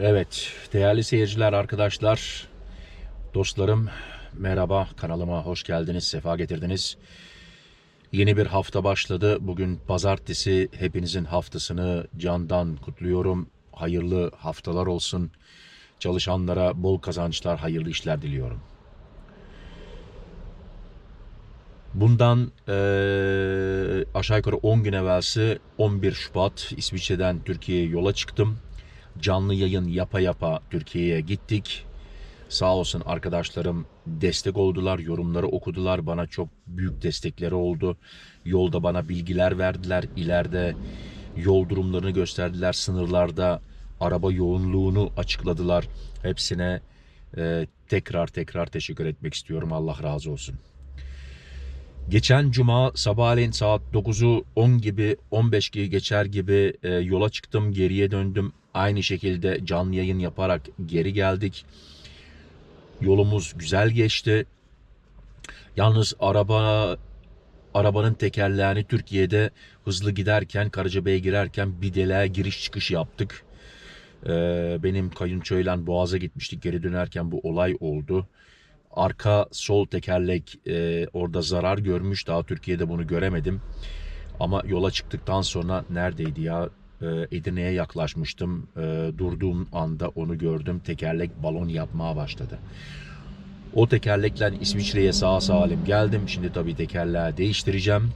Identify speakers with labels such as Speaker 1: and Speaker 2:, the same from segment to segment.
Speaker 1: Evet, değerli seyirciler, arkadaşlar, dostlarım, merhaba. Kanalıma hoş geldiniz, sefa getirdiniz. Yeni bir hafta başladı. Bugün pazartesi. Hepinizin haftasını candan kutluyorum. Hayırlı haftalar olsun. Çalışanlara bol kazançlar, hayırlı işler diliyorum. Bundan eee, aşağı yukarı 10 gün evvelsi 11 Şubat İsviçre'den Türkiye'ye yola çıktım. Canlı yayın yapa yapa Türkiye'ye gittik. Sağ olsun arkadaşlarım destek oldular, yorumları okudular. Bana çok büyük destekleri oldu. Yolda bana bilgiler verdiler. İleride yol durumlarını gösterdiler. Sınırlarda araba yoğunluğunu açıkladılar. Hepsine eee, tekrar tekrar teşekkür etmek istiyorum. Allah razı olsun. Geçen cuma sabahleyin saat 9'u 10 gibi 15 gibi geçer gibi e, yola çıktım geriye döndüm. Aynı şekilde canlı yayın yaparak geri geldik. Yolumuz güzel geçti. Yalnız araba arabanın tekerleğini Türkiye'de hızlı giderken Karacabey'e girerken bir deliğe giriş çıkış yaptık. E, benim kayınçoyla Boğaz'a gitmiştik geri dönerken bu olay oldu arka sol tekerlek e, orada zarar görmüş. Daha Türkiye'de bunu göremedim. Ama yola çıktıktan sonra neredeydi ya? E, Edirne'ye yaklaşmıştım. E, durduğum anda onu gördüm. Tekerlek balon yapmaya başladı. O tekerlekle İsviçre'ye sağ salim geldim. Şimdi tabii tekerleği değiştireceğim.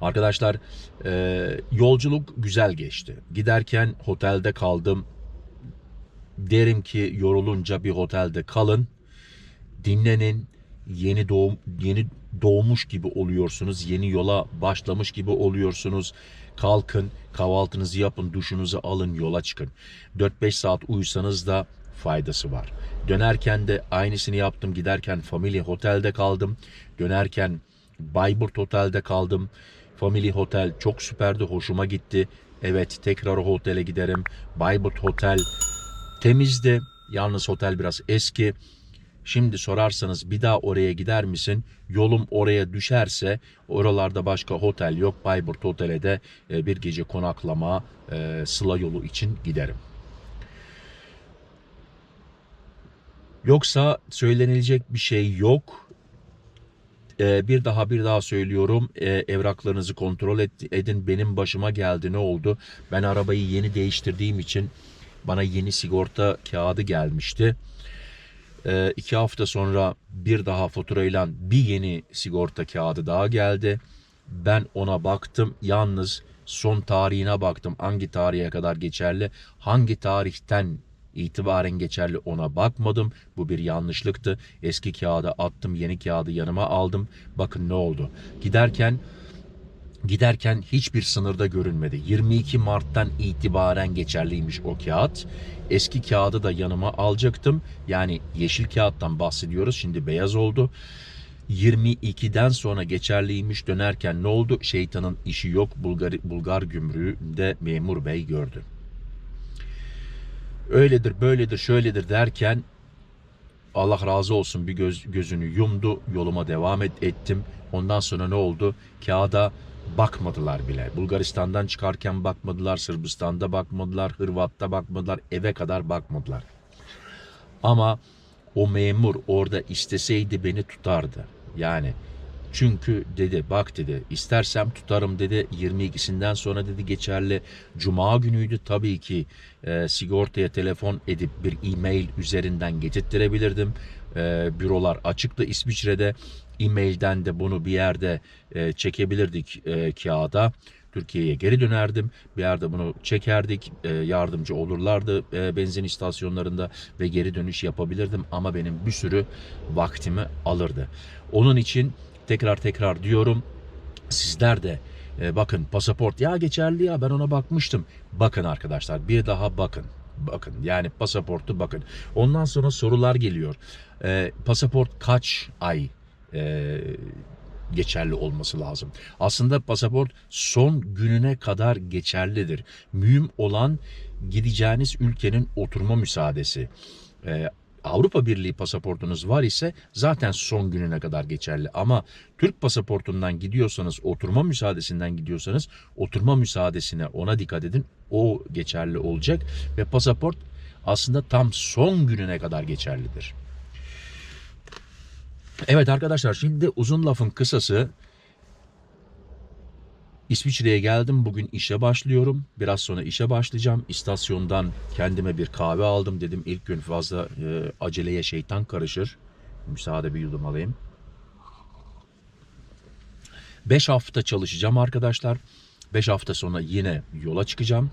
Speaker 1: Arkadaşlar e, yolculuk güzel geçti. Giderken otelde kaldım. Derim ki yorulunca bir otelde kalın dinlenin yeni doğum yeni doğmuş gibi oluyorsunuz. Yeni yola başlamış gibi oluyorsunuz. Kalkın, kahvaltınızı yapın, duşunuzu alın, yola çıkın. 4-5 saat uyusanız da faydası var. Dönerken de aynısını yaptım. Giderken Family Hotel'de kaldım. Dönerken Bayburt Hotel'de kaldım. Family Hotel çok süperdi, hoşuma gitti. Evet, tekrar o otele giderim. Bayburt Hotel temizdi. Yalnız otel biraz eski. Şimdi sorarsanız bir daha oraya gider misin? Yolum oraya düşerse oralarda başka otel yok. Bayburt Otel'e de e, bir gece konaklama e, sıla yolu için giderim. Yoksa söylenilecek bir şey yok. E, bir daha bir daha söylüyorum. Evraklarınızı kontrol edin. Benim başıma geldi ne oldu? Ben arabayı yeni değiştirdiğim için bana yeni sigorta kağıdı gelmişti. Ee, iki hafta sonra bir daha faturayla bir yeni sigorta kağıdı daha geldi. Ben ona baktım. Yalnız son tarihine baktım. Hangi tarihe kadar geçerli? Hangi tarihten itibaren geçerli ona bakmadım. Bu bir yanlışlıktı. Eski kağıdı attım, yeni kağıdı yanıma aldım. Bakın ne oldu. Giderken Giderken hiçbir sınırda görünmedi. 22 Mart'tan itibaren geçerliymiş o kağıt. Eski kağıdı da yanıma alacaktım. Yani yeşil kağıttan bahsediyoruz. Şimdi beyaz oldu. 22'den sonra geçerliymiş dönerken ne oldu? Şeytanın işi yok. Bulgar, Bulgar gümrüğünde memur bey gördü. Öyledir, böyledir, şöyledir derken Allah razı olsun bir göz, gözünü yumdu. Yoluma devam et, ettim. Ondan sonra ne oldu? Kağıda bakmadılar bile. Bulgaristan'dan çıkarken bakmadılar, Sırbistan'da bakmadılar, Hırvat'ta bakmadılar, eve kadar bakmadılar. Ama o memur orada isteseydi beni tutardı. Yani çünkü dedi bak dedi istersem tutarım dedi 22'sinden sonra dedi geçerli. Cuma günüydü tabii ki e, sigortaya telefon edip bir e-mail üzerinden getirttirebilirdim. E, bürolar açıktı İsviçre'de. E-mailden de bunu bir yerde e, çekebilirdik e, kağıda. Türkiye'ye geri dönerdim. Bir yerde bunu çekerdik. e, yardımcı olurlardı e, benzin istasyonlarında ve geri dönüş yapabilirdim. Ama benim bir sürü vaktimi alırdı. Onun için tekrar tekrar diyorum sizler de e, bakın pasaport ya geçerli ya ben ona bakmıştım. Bakın arkadaşlar bir daha bakın. Bakın yani pasaportu bakın. Ondan sonra sorular geliyor. E, pasaport kaç ay e, geçerli olması lazım. Aslında pasaport son gününe kadar geçerlidir. Mühim olan gideceğiniz ülkenin oturma müsaadesi. Ee, Avrupa Birliği pasaportunuz var ise zaten son gününe kadar geçerli. Ama Türk pasaportundan gidiyorsanız, oturma müsaadesinden gidiyorsanız oturma müsaadesine ona dikkat edin. O geçerli olacak ve pasaport aslında tam son gününe kadar geçerlidir. Evet arkadaşlar şimdi uzun lafın kısası İsviçre'ye geldim. Bugün işe başlıyorum. Biraz sonra işe başlayacağım. İstasyondan kendime bir kahve aldım. Dedim ilk gün fazla e, aceleye şeytan karışır. Müsaade bir yudum alayım. 5 hafta çalışacağım arkadaşlar. 5 hafta sonra yine yola çıkacağım.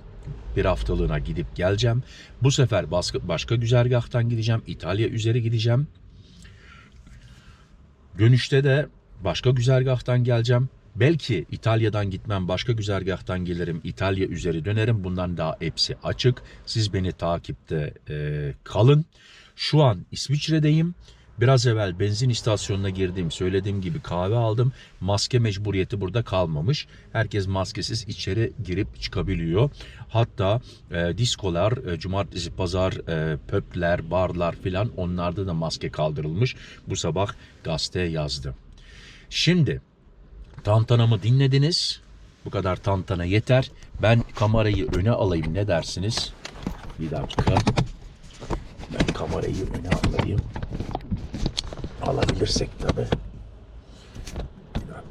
Speaker 1: Bir haftalığına gidip geleceğim. Bu sefer başka, başka güzergahtan gideceğim. İtalya üzeri gideceğim. Dönüşte de başka güzergahtan geleceğim. Belki İtalya'dan gitmem başka güzergahtan gelirim. İtalya üzeri dönerim. Bundan daha hepsi açık. Siz beni takipte e, kalın. Şu an İsviçre'deyim. Biraz evvel benzin istasyonuna girdim. Söylediğim gibi kahve aldım. Maske mecburiyeti burada kalmamış. Herkes maskesiz içeri girip çıkabiliyor. Hatta e, diskolar, e, cumartesi, pazar, e, pöpler, barlar filan onlarda da maske kaldırılmış. Bu sabah gazete yazdı. Şimdi tantanamı dinlediniz. Bu kadar tantana yeter. Ben kamerayı öne alayım ne dersiniz? Bir dakika. Ben kamerayı öne alayım. Alabilirsek tabi.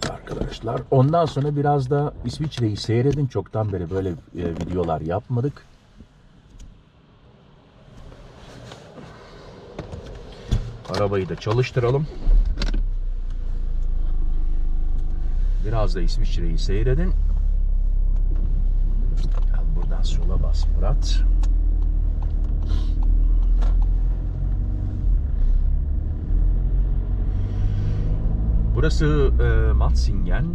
Speaker 1: Bir arkadaşlar. Ondan sonra biraz da İsviçre'yi seyredin. Çoktan beri böyle e, videolar yapmadık. Arabayı da çalıştıralım. Biraz da İsviçre'yi seyredin. Buradan sola bas Murat. Burası e, Matzingen.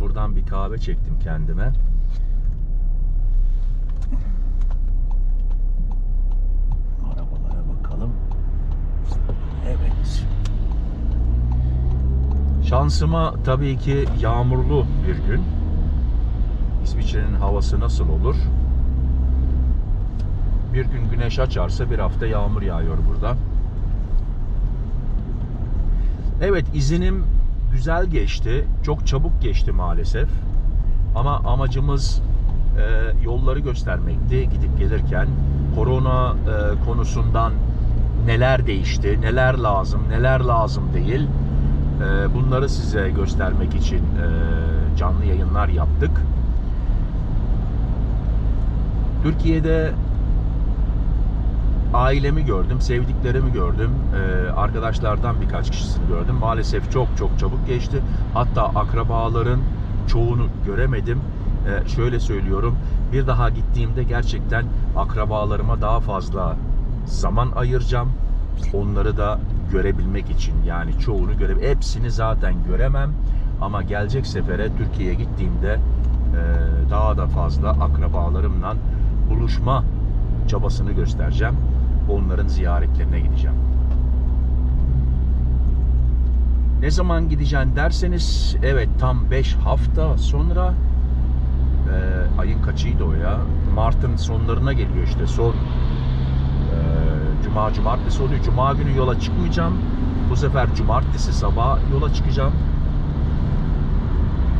Speaker 1: Buradan bir kahve çektim kendime. Şansıma tabii ki yağmurlu bir gün. İsviçre'nin havası nasıl olur? Bir gün güneş açarsa bir hafta yağmur yağıyor burada. Evet izinim güzel geçti. Çok çabuk geçti maalesef. Ama amacımız e, yolları göstermekti gidip gelirken. Korona e, konusundan neler değişti, neler lazım, neler lazım değil. E, bunları size göstermek için e, canlı yayınlar yaptık. Türkiye'de ailemi gördüm, sevdiklerimi gördüm, e, arkadaşlardan birkaç kişisini gördüm. Maalesef çok çok çabuk geçti. Hatta akrabaların çoğunu göremedim. E, şöyle söylüyorum, bir daha gittiğimde gerçekten akrabalarıma daha fazla zaman ayıracağım. Onları da görebilmek için yani çoğunu göre hepsini zaten göremem ama gelecek sefere Türkiye'ye gittiğimde e, daha da fazla akrabalarımla buluşma çabasını göstereceğim. Onların ziyaretlerine gideceğim. Ne zaman gideceğim derseniz evet tam 5 hafta sonra e, ayın kaçıydı o ya? Mart'ın sonlarına geliyor işte son Cuma, cumartesi oluyor. Cuma günü yola çıkmayacağım. Bu sefer cumartesi sabah yola çıkacağım.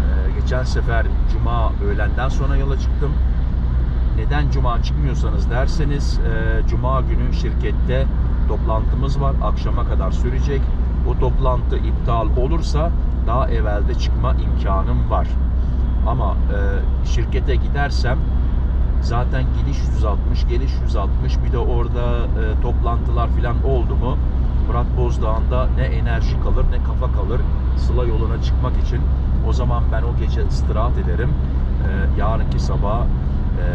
Speaker 1: Ee, geçen sefer cuma öğlenden sonra yola çıktım. Neden cuma çıkmıyorsanız derseniz e, cuma günü şirkette toplantımız var. Akşama kadar sürecek. O toplantı iptal olursa daha evvelde çıkma imkanım var. Ama e, şirkete gidersem zaten gidiş 160, geliş 160 bir de orada e, toplantılar falan oldu mu Murat Bozdağ'ında ne enerji kalır ne kafa kalır Sıla yoluna çıkmak için. O zaman ben o gece istirahat ederim. E, yarınki sabah e,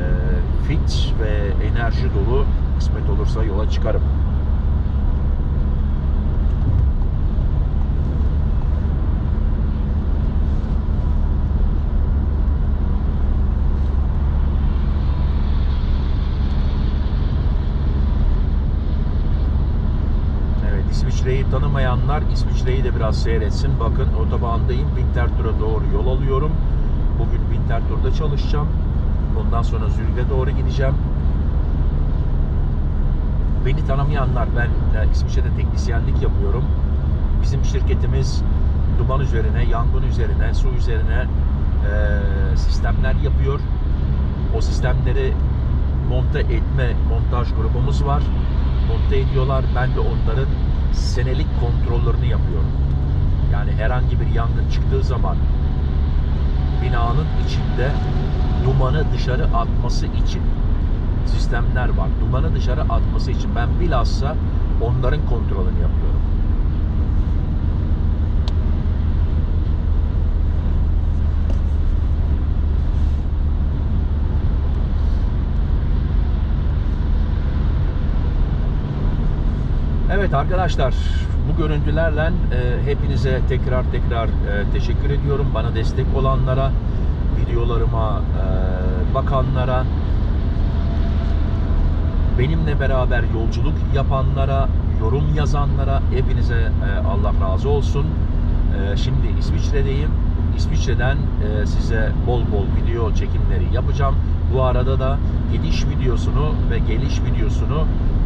Speaker 1: fit ve enerji dolu kısmet olursa yola çıkarım. Evet İsviçre'yi tanımayanlar İsviçre'yi de biraz seyretsin. Bakın otobandayım. Winterthur'a doğru yol alıyorum. Bugün Winterthur'da çalışacağım. Ondan sonra Zürih'e doğru gideceğim. beni tanımayanlar ben e, İsviçre'de teknisyenlik yapıyorum. Bizim şirketimiz duman üzerine, yangın üzerine, su üzerine e, sistemler yapıyor. O sistemleri monte etme montaj grubumuz var. Monte ediyorlar. Ben de onların senelik kontrollerini yapıyorum. Yani herhangi bir yangın çıktığı zaman binanın içinde dumanı dışarı atması için sistemler var. Dumanı dışarı atması için ben bilhassa onların kontrolünü yapıyorum. Evet arkadaşlar bu görüntülerle e, hepinize tekrar tekrar e, teşekkür ediyorum. Bana destek olanlara, videolarıma e, bakanlara, benimle beraber yolculuk yapanlara, yorum yazanlara hepinize Allah razı olsun. Şimdi İsviçre'deyim. İsviçre'den size bol bol video çekimleri yapacağım. Bu arada da gidiş videosunu ve geliş videosunu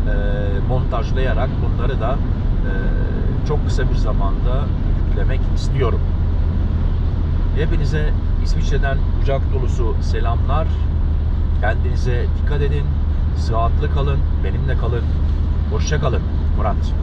Speaker 1: e, montajlayarak bunları da e, çok kısa bir zamanda yüklemek istiyorum. Hepinize İsviçre'den kucak dolusu selamlar. Kendinize dikkat edin. Sıhhatli kalın. Benimle kalın. Hoşça kalın. Murat.